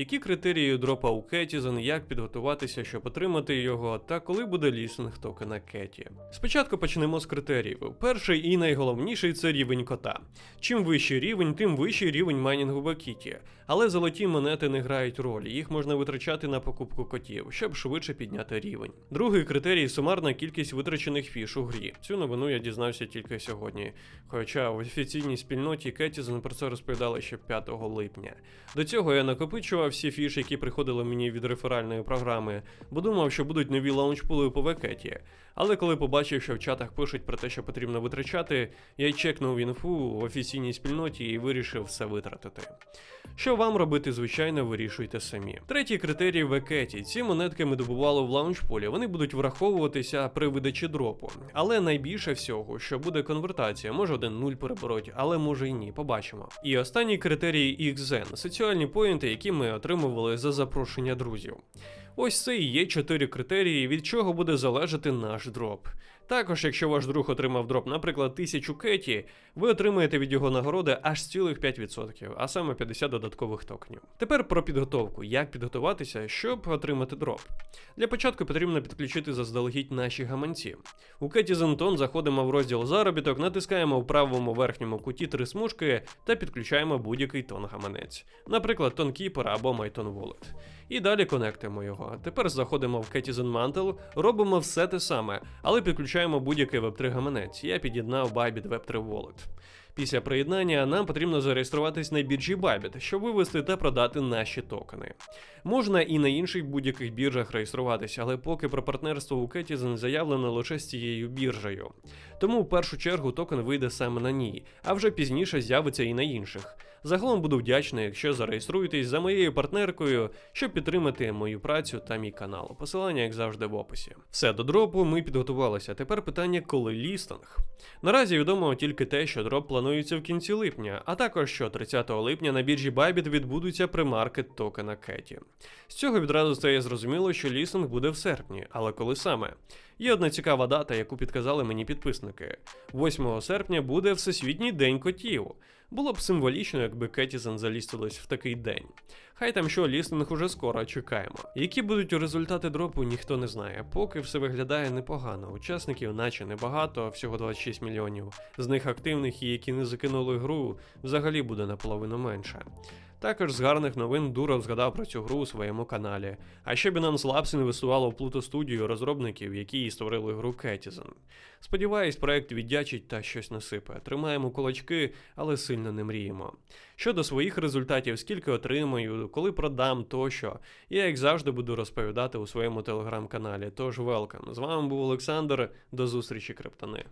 Які критерії дропа у Кетізен, як підготуватися, щоб отримати його, та коли буде лістинг токена Кеті. Спочатку почнемо з критеріїв. Перший і найголовніший це рівень кота. Чим вищий рівень, тим вищий рівень майнінгу в Акіті. Але золоті монети не грають ролі, їх можна витрачати на покупку котів, щоб швидше підняти рівень. Другий критерій сумарна кількість витрачених фіш у грі. Цю новину я дізнався тільки сьогодні. Хоча в офіційній спільноті Кетізен про це розповідали ще 5 липня. До цього я накопичував всі фіші, які приходили мені від реферальної програми, бо думав, що будуть нові лаунчпули по векеті. Але коли побачив, що в чатах пишуть про те, що потрібно витрачати, я чекнув інфу в офіційній спільноті і вирішив все витратити. Що вам робити, звичайно, вирішуйте самі. Третій критерій векеті. Ці монетки ми добували в лаунчполі. Вони будуть враховуватися при видачі дропу. Але найбільше всього, що буде конвертація, може один нуль перебороть, але може і ні. Побачимо. І останній критерій XN – соціальні поінти, які ми отримували за запрошення друзів. Ось це і є чотири критерії, від чого буде залежати наш дроп. Також, якщо ваш друг отримав дроп, наприклад, 1000 кеті, ви отримаєте від його нагороди аж цілих 5%, а саме 50 додаткових токенів. Тепер про підготовку. Як підготуватися, щоб отримати дроп? Для початку потрібно підключити заздалегідь наші гаманці. У Кеті Зентон заходимо в розділ заробіток, натискаємо в правому верхньому куті три смужки та підключаємо будь-який тон гаманець, наприклад, тон Keeper або MyTon Wallet. І далі конектимо його. Тепер заходимо в Ketizen Mantle, робимо все те саме, але підключаємо будь-який Web3 гаманець. Я під'єднав Bybit Web3 Wallet. Після приєднання нам потрібно зареєструватись на біржі Bybit, щоб вивести та продати наші токени. Можна і на інших будь-яких біржах реєструватися, але поки про партнерство у Ketizen заявлено лише з цією біржею. Тому в першу чергу токен вийде саме на ній, а вже пізніше з'явиться і на інших. Загалом буду вдячний, якщо зареєструєтесь за моєю партнеркою, щоб підтримати мою працю та мій канал. Посилання, як завжди, в описі. Все до дропу ми підготувалися. Тепер питання, коли лістинг. Наразі відомо тільки те, що дроп планується в кінці липня, а також що 30 липня на біржі Bybit відбудуться примаркет токена Кеті. З цього відразу стає зрозуміло, що лістинг буде в серпні, але коли саме? Є одна цікава дата, яку підказали мені підписники. 8 серпня буде Всесвітній день котів. Було б символічно, якби Кетізен залістилось в такий день. Хай там що, лістинг уже скоро чекаємо. Які будуть результати дропу, ніхто не знає. Поки все виглядає непогано. Учасників, наче небагато, всього 26 мільйонів. З них активних і які не закинули гру, взагалі буде наполовину менше. Також з гарних новин Дуров згадав про цю гру у своєму каналі. А ще Binance Labs інвестувало в Pluto Studio розробників, які і створили гру Кетізен. Сподіваюсь, проект віддячить та щось насипе. Тримаємо кулачки, але сильно не мріємо. Щодо своїх результатів, скільки отримаю, коли продам тощо, я як завжди буду розповідати у своєму телеграм-каналі. Тож велкам. З вами був Олександр. До зустрічі, криптони.